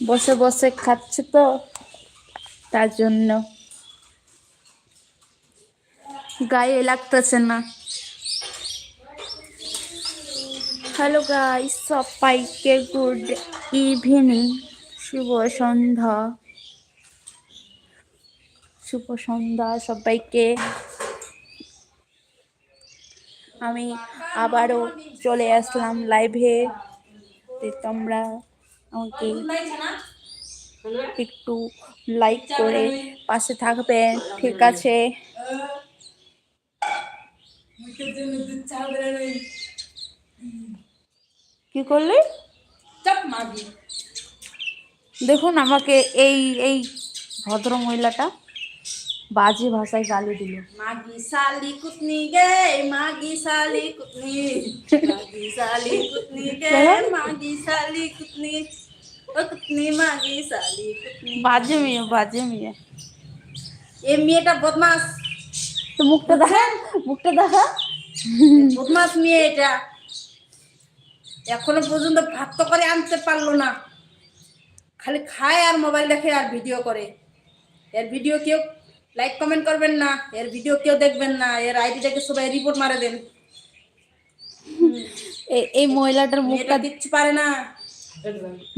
বসে বসে খাচ্ছে তো, তার জন্য। গায়ে লাগতেছে না। হ্যালো গাইস সবাইকে গুড ইভিনিং শুভ সন্ধ্যা। শুভ সন্ধ্যা সবাইকে। আমি আবারও চলে আসলাম লাইভে তোমরা আমাকে একটু লাইক করে পাশে থাকবেন ঠিক আছে? কি করলে? দেখুন আমাকে এই এই ভদ্র মহিলাটা বাজে ভাষায় গালি দিল। মাগি সালি কুতনি গে মাগি সালি কুতনি। মাগি সালি কুতনি গে মাগি সালি কুতনি। ও কুতনি মাগি সালি কুতনি। বাজে মেয়ে বাজে মেয়ে। এ মেয়েটা বদমাস। তো মুখটা দেখা মুখটা দেখা। বদমাস মেয়ে এটা। এখনও পর্যন্ত ভাত তো করে আনতে পারল না। খালি খায় আর মোবাইল দেখে আর ভিডিও করে। এর ভিডিও কেউ লাইক কমেন্ট করবেন না এর ভিডিও কেউ দেখবেন না এর আইডিটাকে সবাই রিপোর্ট মারে দেন। এই- মহিলাটার মুখটা কিচ্ছু পারে না।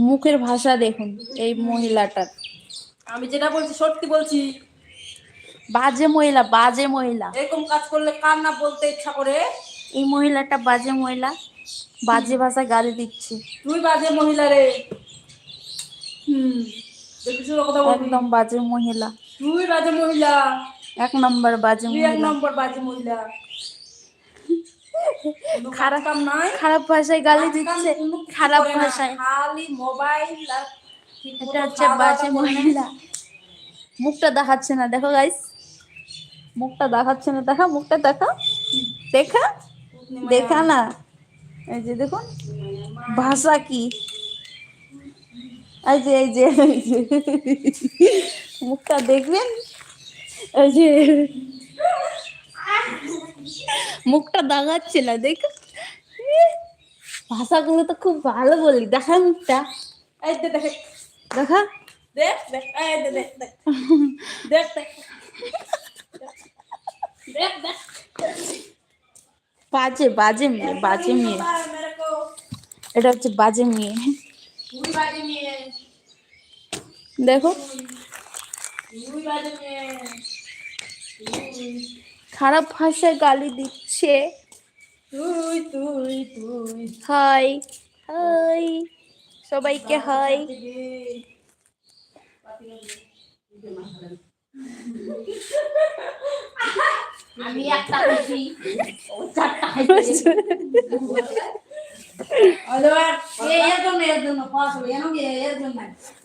মুখের ভাষা দেখুন এই মহিলাটার। আমি যেটা বলছি সত্যি বলছি। বাজে মহিলা বাজে মহিলা। এরকম কাজ করলে কার না বলতে ইচ্ছা করে? এই মহিলাটা বাজে মহিলা বাজে ভাষায় গালি দিচ্ছে। তুই বাজে মহিলা রে। হুম। একদম বাজে মহিলা। তুই বাজে মহিলা। এক নম্বর বাজে এক নম্বর বাজে মহিলা। খারাপ কাম খারাপ ভাষায় গালি দিচ্ছে। খারাপ ভাষায়। খালি মোবাইল আর এটা হচ্ছে বাজে মহিলা। মুখটা দেখাচ্ছে না। দেখো গাইস মুখটা দেখাচ্ছে না। দেখা মুখটা দেখা। দেখা? দেখা না। এই যে দেখুন। ভাষা কি? এই যে এই যে মুখটা দেখবেন? এই যে। মুখটা দেখাচ্ছে না দেখো। ভাষাগুলো তো খুব ভালো বলি। দেখা মুখটা। এই দেখ। দেখা। দেখ দেখ এই দে দেখ দেখ। দেখ দেখ। দেখ দেখ। বাজে বাজে মেয়ে বাজে মেয়ে। এটা হচ্ছে বাজে মেয়ে। দেখো। খারাপ ভাষায় গালি দিচ্ছে। তুই তুই তুই হাই হাই সবাইকে হাই। আমি একটা খুশি। ও চারটা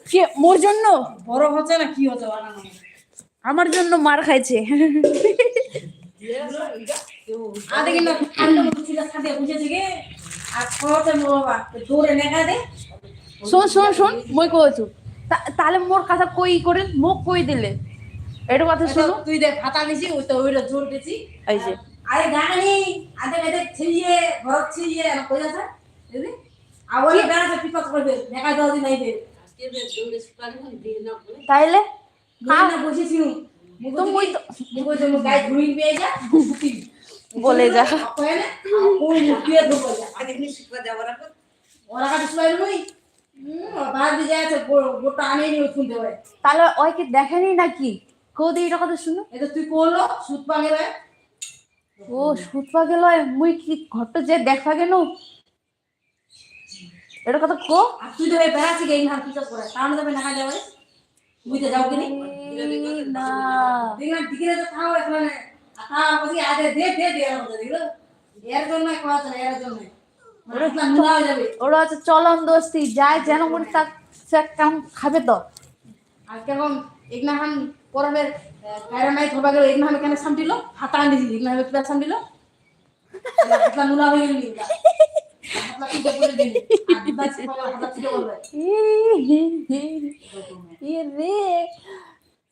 কি? মোর জন্য? বড় হচ্ছে না কি বানানো আমার জন্য মার খাইছে। শোন শোন শোন মই কইছো তাহলে মোর কথা কই করে মুখ কই দিলে? এটা কথা শুনো। তুই দেখ হাতা নিছি ওই তো ওইটা জোর দিছি। এই যে আরে গানি আদে আদে ছিলিয়ে ঘর আর কই আছে। তাইলে? বলে যা তাহলে ওই কি দেখেনি নাকি? কৌদি এটা কথা শুনো। এটা তুই করল সুদ পাগে রে ও সুতপা গেল মুই কি ঘরটা যে দেখা গেল? এটা কথা কো। তুই তো বেড়াচ্ছি গেই না পিছাস করে। কারণ যাবে না যাবে। বুঝতে যাও এই না? দেখলাম দিকে তো খাও এখানে আতা বলি আদে দে দে দে দিল এর জন্য কথা না এর জন্য। ওরা যাবে। ওরা হচ্ছে চলন দোস্তি যায় যেন মনে তাক সে কাম খাবে তো। আর কেমন এগনাহান পরবের কায়রা নাই ধরবা গেল এগনাহান কেন সামটিল হাতা আনি দিলি এগনাহান কিবা সামটিল। হাতলা মুলা হয়ে গেলি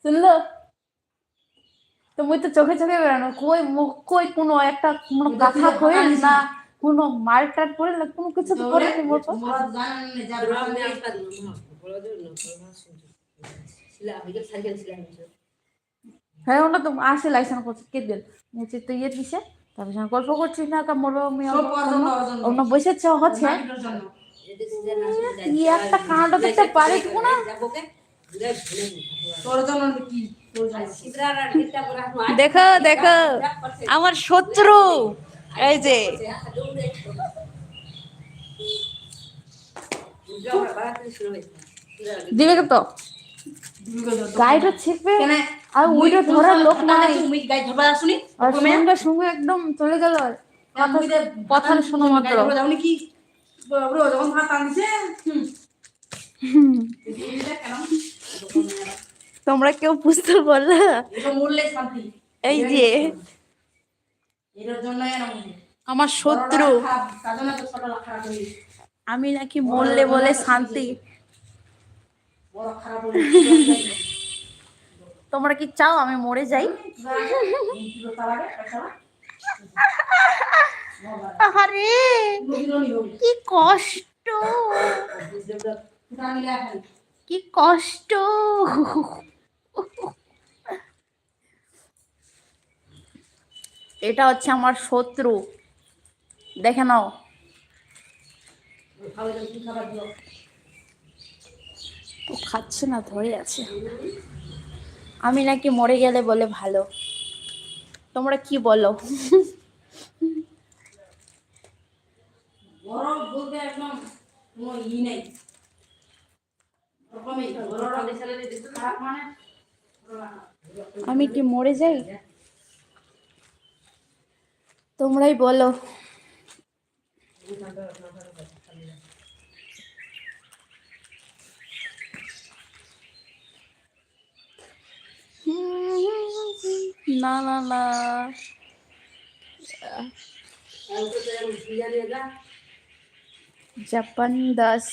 শুনলো? তো মুই তো চোখে চোখে বেড়ানো। কই মুখ কই কোনো একটা কোনো কথা কই না কোনো মার টার পরে না কোনো কিছু তো করে নি মোর না যা হ্যাঁ ওটা তো আসে লাইসেন্স করছে কে দিল? নিচে তো ইয়ে দিছে। তারপর সঙ্গে গল্প করছিস না তা মোর মেয়ে সব ওর জন্য, ওর জন্য। অন্য বসেছে হচ্ছে। জন্য। একটা কাণ্ড দেখতে পারে কি না তোর কি তোর দেখো দেখো আমার শত্রু। এই যে। দিবে তো? গাইড ছিপে কেন? আর ওইটা ধরার লোক নাই। তুমি গাই ধরবা আসুনি আর সঙ্গে সঙ্গে একদম চলে গেল কথা শোনো মাত্র। যাওনি কি ব্রো যখন ভাত আনছে তোমরা কেউ বুঝতে পারলে এই যে। আমার শত্রু। হয়ে। আমি নাকি মরলে বলে শান্তি বড় খারাপ হয়ে গেছে। তোমরা কি চাও আমি মরে যাই? আরে। কি কষ্ট। কি কষ্ট। এটা হচ্ছে আমার শত্রু। দেখে নাও। খাচ্ছে না, ধরে আছে। আমি নাকি মরে গেলে বলে ভালো। তোমরা কি বলো? মানে। আমি কি মরে যাই? তোমরাই বলো। না না না। জাপান দাস।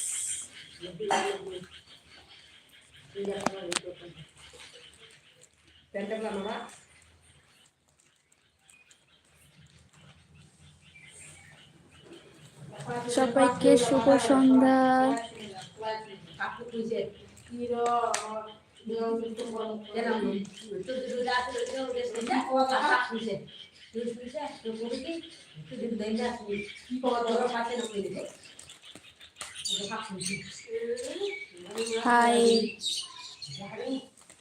সবাইকে শুভ সন্ধ্যা। হাই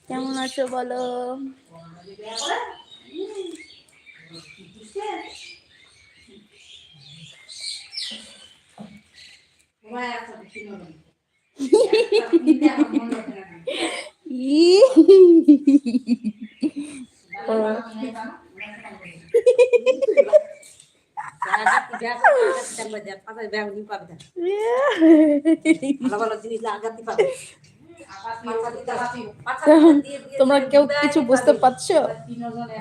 কেমন আছো বলো? তোমার একটা কিনো না। একটা কিনতে আমার মন রাখে না। ই আঘাত দিতে হাতি। তোমরা কেউ কিছু বুঝতে পারছ তিনজনে,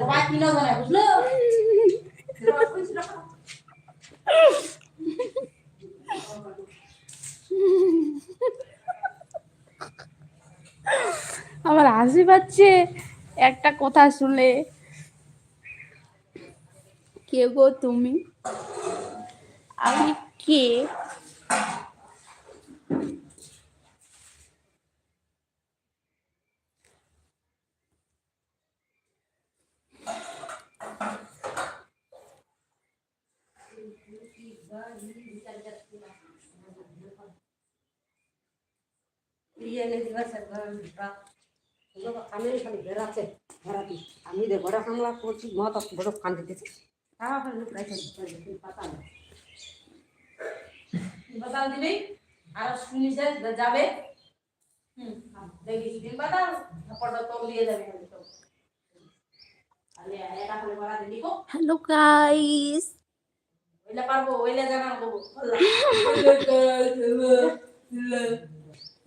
সবাই তিনজনে, বুঝলো? আমার হাসি পাচ্ছে। একটা কথা শুনে। কে গো তুমি? আমি কে? আমি দে ঘরে হামলা করছি মত বড় কান দিতেছি। তারপরে লোক রাইছে পাতা বাতাল দিবি আর শুনিস যে যাবে। হুম দেখিস দিন বাতাল যাবে খালি খালি হ্যালো গাইস ওইলা পারব ওইলা জানা দেবো হুম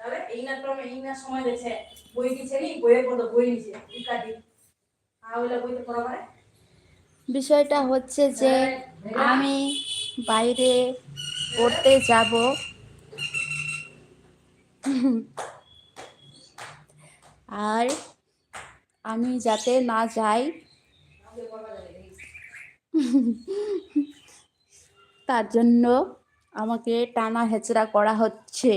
তাহলে এই না ক্রমে এই না সময় বই নি বইয়ের বই নিছে আর বইতে পড়া পারে বিষয়টা হচ্ছে যে আমি বাইরে পড়তে যাব। আর আমি যাতে না যাই তার জন্য আমাকে টানা হেচড়া করা হচ্ছে।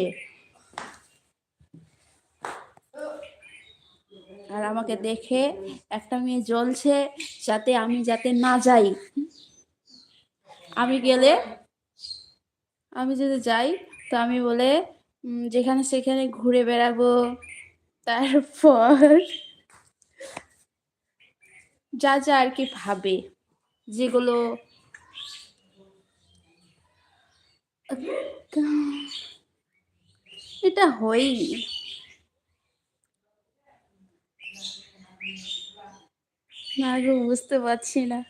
আর আমাকে দেখে একটা মেয়ে জ্বলছে যাতে আমি যাতে না যাই। আমি গেলে, আমি যদি যাই, তো আমি বলে যেখানে সেখানে ঘুরে বেড়াবো। তারপর যা যা আর কি ভাবে, যেগুলো এটা হয়নি না গো, বুঝতে পারছি না।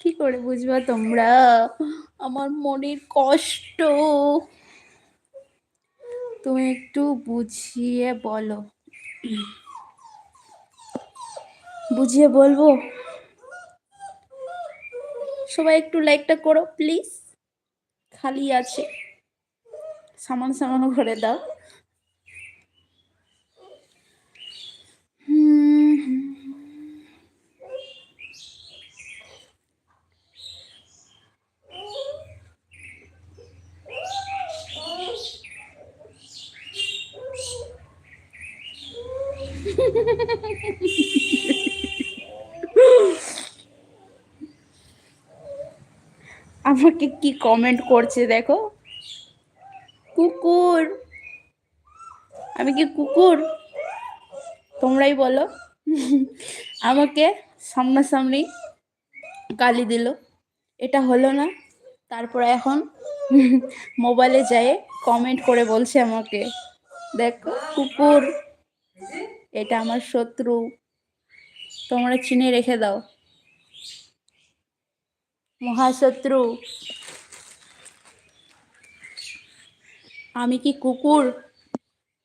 কি করে বুঝবা তোমরা? আমার মনের কষ্ট। তুমি একটু বুঝিয়ে বলো। বুঝিয়ে বলব? সবাই একটু লাইকটা করো, প্লিজ। খালি আছে। সামান সামান করে দাও। আমাকে কি কমেন্ট করছে দেখো? কুকুর! আমি কি কুকুর? তোমরাই বলো। আমাকে সামনাসামনি গালি দিল। এটা হলো না। তারপরে এখন মোবাইলে যেয়ে কমেন্ট করে বলছে আমাকে। দেখো, কুকুর! এটা আমার শত্রু। তোমরা চিনে রেখে দাও। মহাশত্রু, আমি কি কুকুর?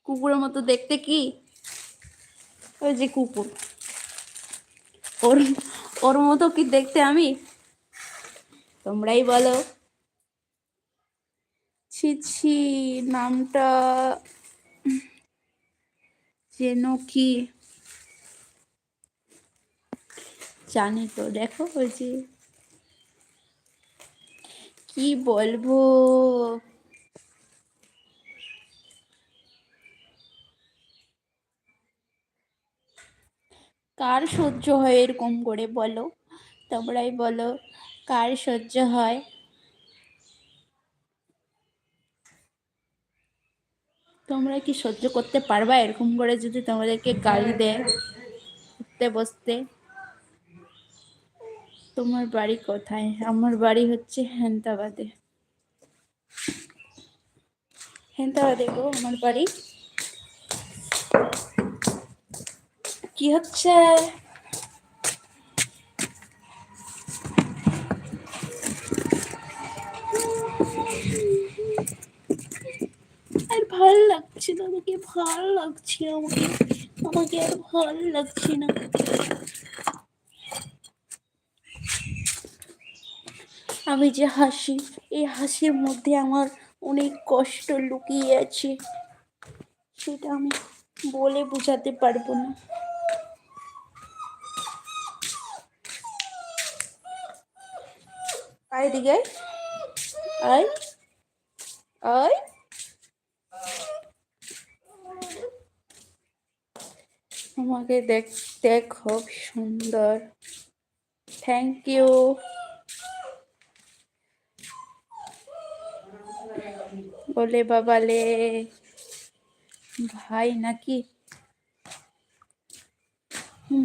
কুকুরের মতো দেখতে কি? ওই যে কুকুর। ওর ওর মতো কি দেখতে আমি? তোমরাই বলো। ছি ছি, নামটা যেন কি জানি তো, দেখো ওই যে কি বলব? কার সহ্য হয় এরকম করে বলো? তোমরাই বলো, কার সহ্য হয়? তোমরা কি সহ্য করতে পারবা? এরকম করে যদি তোমাদেরকে গালি দেয় বসতে। তোমার বাড়ি কোথায়? আমার বাড়ি হচ্ছে হেন্তাবাদে। হেন্তাবাদে গো, আমার বাড়ি। কি হচ্ছে? না আমাকে ভালো লাগছে আমাকে আমাকে আর ভালো লাগছে না। আমি যে হাসি, এই হাসির মধ্যে আমার অনেক কষ্ট লুকিয়ে আছে। সেটা আমি বলে বোঝাতে পারব না। আয় দিকে আয়। আয়। আমাকে দেখতে খুব সুন্দর। থ্যাংক ইউ বলে বাবালে ভাই নাকি?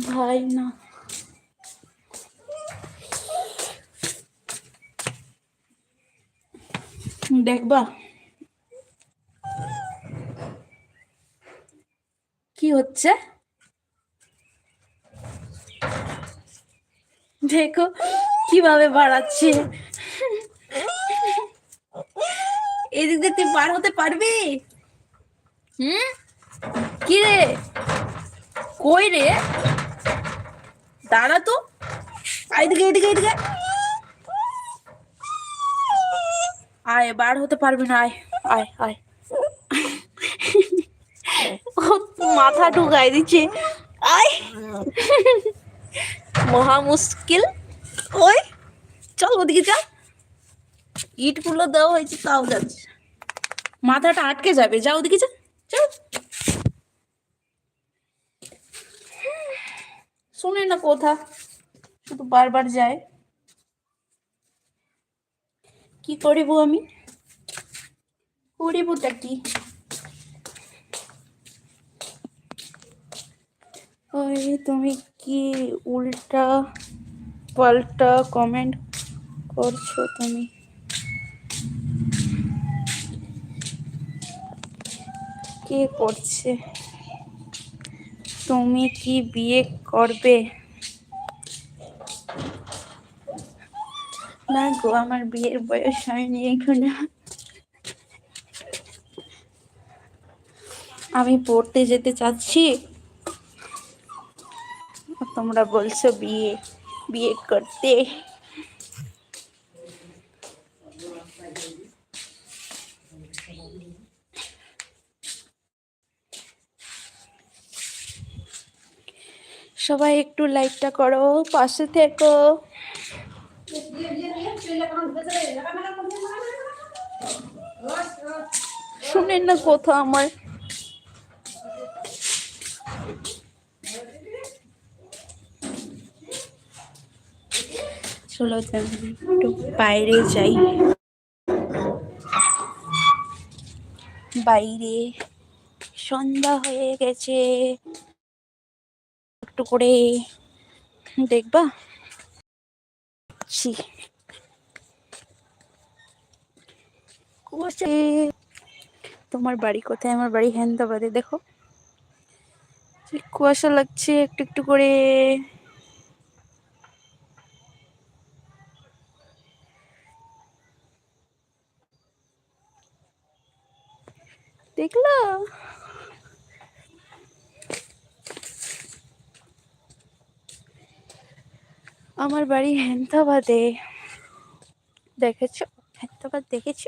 ভাই না। দেখবা। কি হচ্ছে? দেখো কীভাবে বাড়াচ্ছে। এদিক দিয়ে তুই পার হতে পারবি? হুম? কি রে? কই রে? দাঁড়া তো। এদিকে এদিকে এদিকে। আয়, বার হতে পারবি না, আয় আয় আয়। মাথা ঢুকাই দিচ্ছে। আয়। মহা মুশকিল। ওই, চল ওদিকে চল ইটগুলো দেওয়া হয়েছে, তাও যাচ্ছে। মাথাটা আটকে যাবে। যা ওদিকে যা যাও শুনে না কোথা, শুধু বারবার যায়। কি করিব আমি? করিবটা কি? ওই তুমি কি উল্টা পাল্টা কমেন্ট করছ তুমি? কে করছে? তুমি কি বিয়ে করবে? না গো, আমার বিয়ের বয়স হয়নি এখনও। আমি পড়তে যেতে চাচ্ছি। তোমরা বলছো বিয়ে বিয়ে করতে। সবাই একটু লাইকটা করো, পাশে থেকো। শুনেন না কোথাও আমার। চলো একটু বাইরে যাই। বাইরে সন্ধ্যা হয়ে গেছে। একটু করে দেখবা। তোমার বাড়ি কোথায়? আমার বাড়ি হেন্দাবাদে দেখো। কুয়াশা লাগছে, একটু একটু করে। দেখলা? আমার বাড়ি হেন্দাবাদে দেখেছ? হেন্দাবাদ দেখেছ?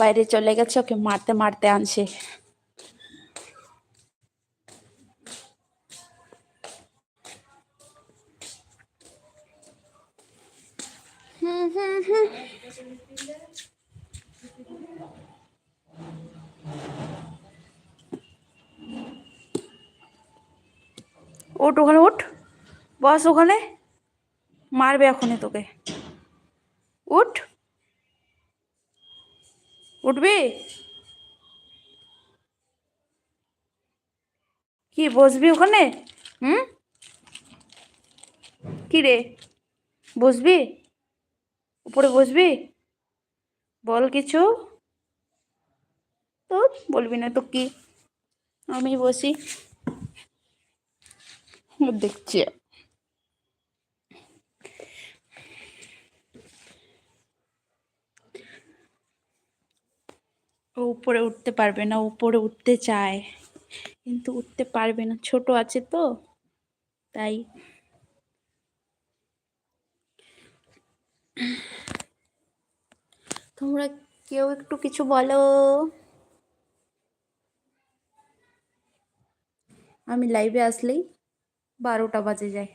বাইরে চলে গেছে, ওকে মারতে মারতে আনছে। হুম ওঠ ওখানে উঠ বস ওখানে। মারবে এখনই তোকে। উঠবি? কি, বসবি ওখানে? হুম? কি রে? বসবি? উপরে বসবি? বল কিছু। তো, বলবি না তো কি? আমি বসি। দেখছি। উপরে উঠতে পারবে না, উপরে উঠতে চায়। কিন্তু উঠতে পারবে না, ছোট আছে তো, তাই। তোমরা কেউ একটু কিছু বলো? আমি লাইভে আসলেই বারোটা বাজে যায়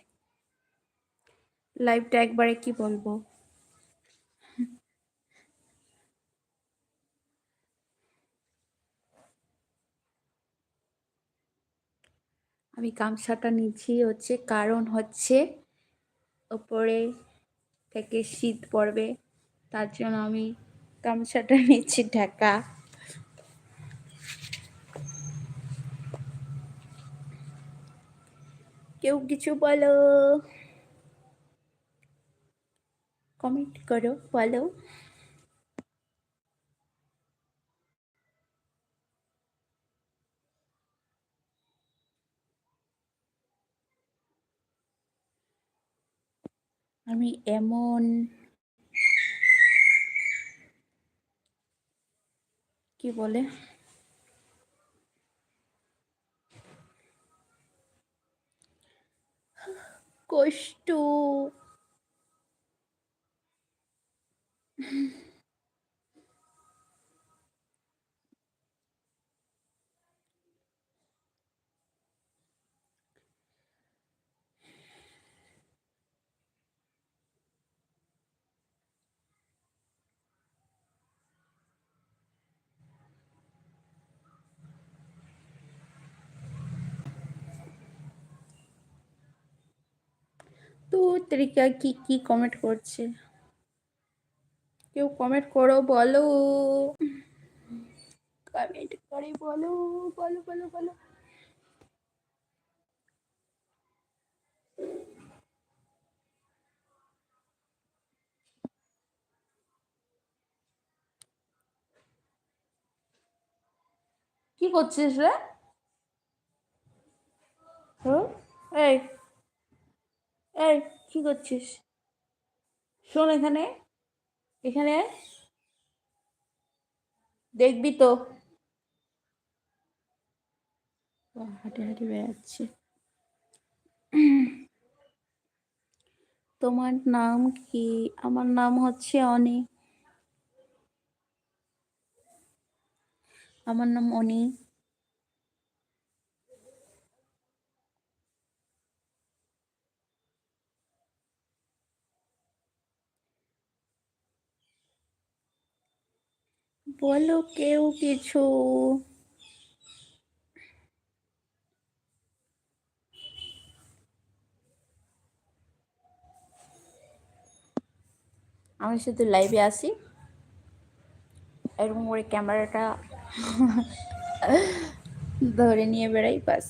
লাইভটা একবারে কি বলব? আমি গামছাটা নিচ্ছি হচ্ছে, কারণ হচ্ছে ওপরে থেকে শীত পড়বে, তার জন্য আমি গামছাটা নিচ্ছি ঢাকা। কেউ কিছু বলো? কমেন্ট করো, বলো। আমি এমন কি বলে? কষ্ট। তো তরিকা কি কি কমেন্ট করছে? কেউ কমেন্ট করো, বলো। কমেন্ট করে, বলো বলো বলো বলো। কি করছিস রে? হুম? এই। এই, কি করছিস? শোন এখানে। এখানে। দেখবি তো। হাঁটে হাঁটে বেড়াচ্ছে। তোমার নাম কি? আমার নাম হচ্ছে অনি। আমার নাম অনি। বলো কেউ কিছু? আমি শুধু লাইভে আসি এরকম করে ক্যামেরাটা ধরে নিয়ে বেড়াই, বাস।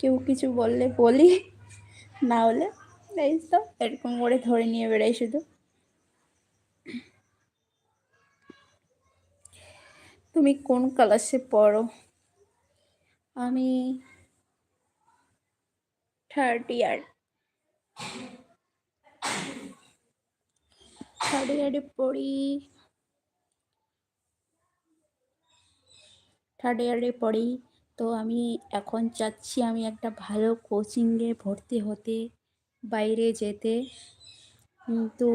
কেউ কিছু বললে বলি, না হলে এই তো এরকম করে ধরে নিয়ে বেড়াই শুধু। তুমি কোন ক্লাসে পড়ো? আমি থার্ড ইয়ার থার্ড ইয়ারে পড়ি। থার্ড ইয়ারে পড়ি। তো আমি এখন চাচ্ছি আমি একটা ভালো কোচিংয়ে ভর্তি হতে। বাইরে যেতে। কিন্তু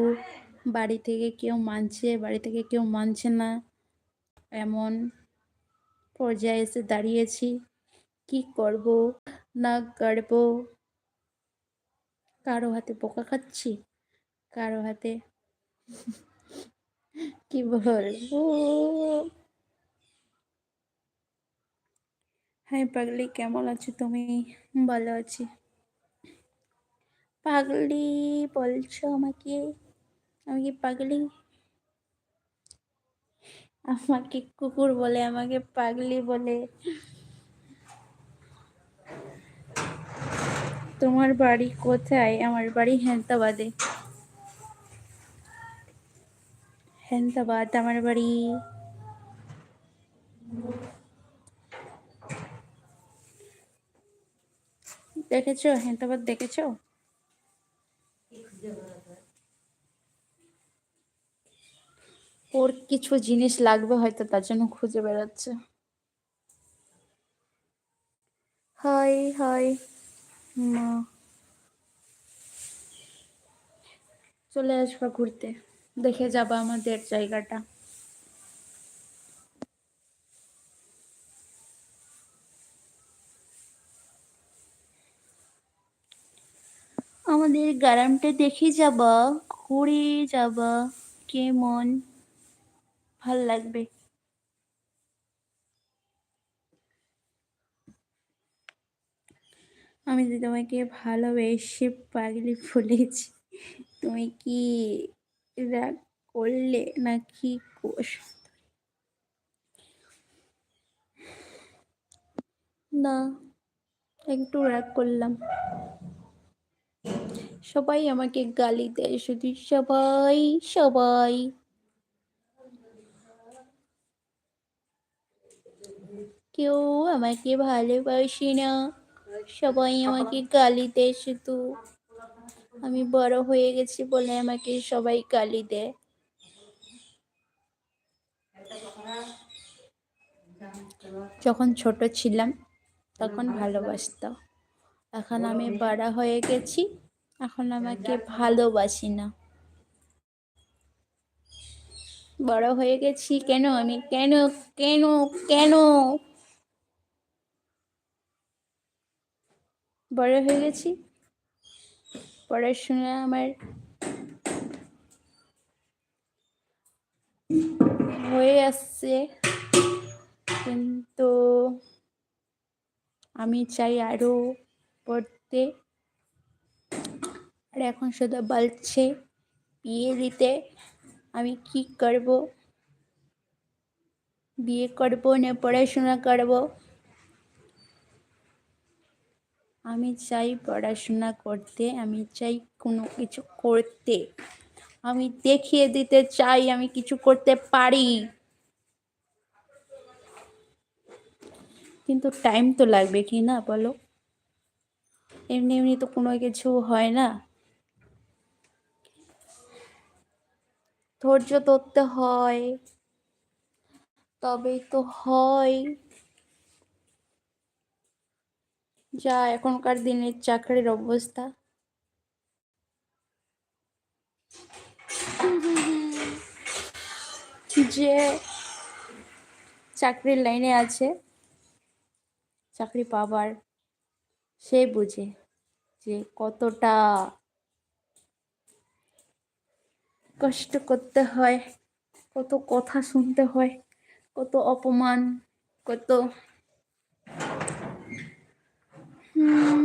বাড়ি থেকে কেউ মানছে, বাড়ি থেকে কেউ মানছে না। এমন পর্যায়ে এসে দাঁড়িয়েছি। কি করব? না করব কারও হাতে বোকা খাচ্ছি? কারও হাতে কি বলব? হ্যাঁ পাগলি, কেমন আছো তুমি? ভালো আছি। পাগলি বলছো আমাকে? আমি কি পাগলি? আমাকে কুকুর বলে, আমাকে পাগলি বলে। তোমার বাড়ি কোথায়? আমার বাড়ি হেন্তাবাদে। হেন্তাবাদ, আমার বাড়ি। দেখেছ? হেন্তাবাদ দেখেছ? ওর কিছু জিনিস লাগবে হয়তো তার জন্য খুঁজে বেড়াচ্ছে। হাই হাই মা। চলে আসবা ঘুরতে দেখে যাবা আমাদের জায়গাটা। আমাদের গ্রামটা দেখে যাবা ঘুরে যাবা কেমন? ভালো লাগবে। আমি যে তোমাকে ভালোবেসে পাগলি বলেছি, তুমি কি রাগ করলে না কি কোষ? না, একটু রাগ করলাম। সবাই আমাকে গালি দেয়, শুধু সবাই সবাই। কেউ আমাকে ভালোবাসে না সবাই আমাকে গালি দেয় শুধু আমি বড় হয়ে গেছি বলে আমাকে সবাই গালি দেয় যখন ছোট ছিলাম তখন ভালোবাসতো এখন আমি বড় হয়ে গেছি এখন আমাকে ভালোবাসি না বড় হয়ে গেছি কেন আমি কেন কেন কেন বড় হয়ে গেছি। পড়াশোনা আমার হয়ে আসছে। কিন্তু আমি চাই আরও পড়তে। আর এখন শুধু বলছে বিয়ে দিতে। আমি কি করব? বিয়ে করব না পড়াশোনা করব? আমি চাই পড়াশোনা করতে, আমি চাই কোনো কিছু করতে। আমি দেখিয়ে দিতে চাই, আমি কিছু করতে পারি। কিন্তু টাইম তো লাগবে কি না বলো? এমনি এমনি তো কোনো কিছু হয় না। ধৈর্য ধরতে হয়, তবেই তো হয়। যা এখনকার দিনের চাকরির অবস্থা। যে চাকরির লাইনে আছে, চাকরি পাবার, সে বুঝে যে কতটা কষ্ট করতে হয়, কত কথা শুনতে হয়, কত অপমান, কত হুম,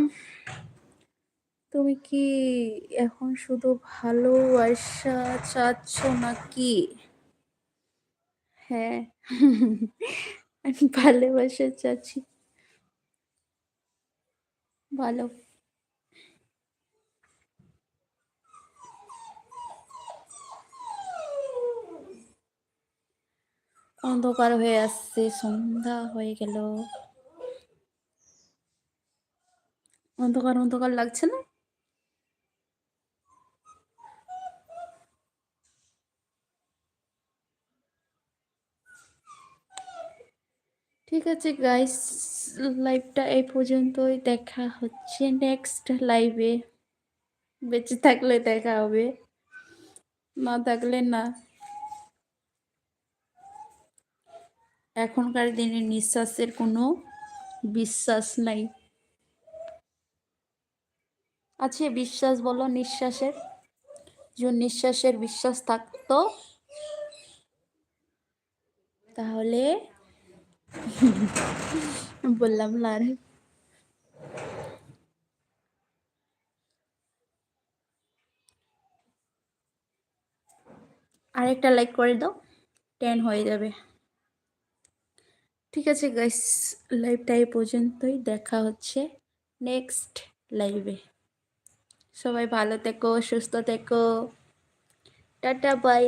তুমি কি এখন শুধু ভালোবাসা চাচ্ছ নাকি? হ্যাঁ আমি ভালোবাসা চাচ্ছি। ভালো। অন্ধকার হয়ে আসছে, সন্ধ্যা হয়ে গেল। অন্ধকার অন্ধকার লাগছে না? ঠিক আছে গাইস লাইভটা এই পর্যন্তই। দেখা হচ্ছে নেক্সট লাইভে বেঁচে থাকলে দেখা হবে। না থাকলে না। এখনকার দিনে নিঃশ্বাসের কোনো বিশ্বাস নাই। আছে বিশ্বাস বলো নিঃশ্বাসের। যে নিঃশ্বাসের বিশ্বাস থাকতো। তাহলে বললাম, না আর। আরেকটা লাইক করে দাও টেন হয়ে যাবে। ঠিক আছে গাইস লাইভটা এই পর্যন্তই, দেখা হচ্ছে নেক্সট লাইভে সবাই ভালো থেকো, সুস্থ থেকো। Tata bye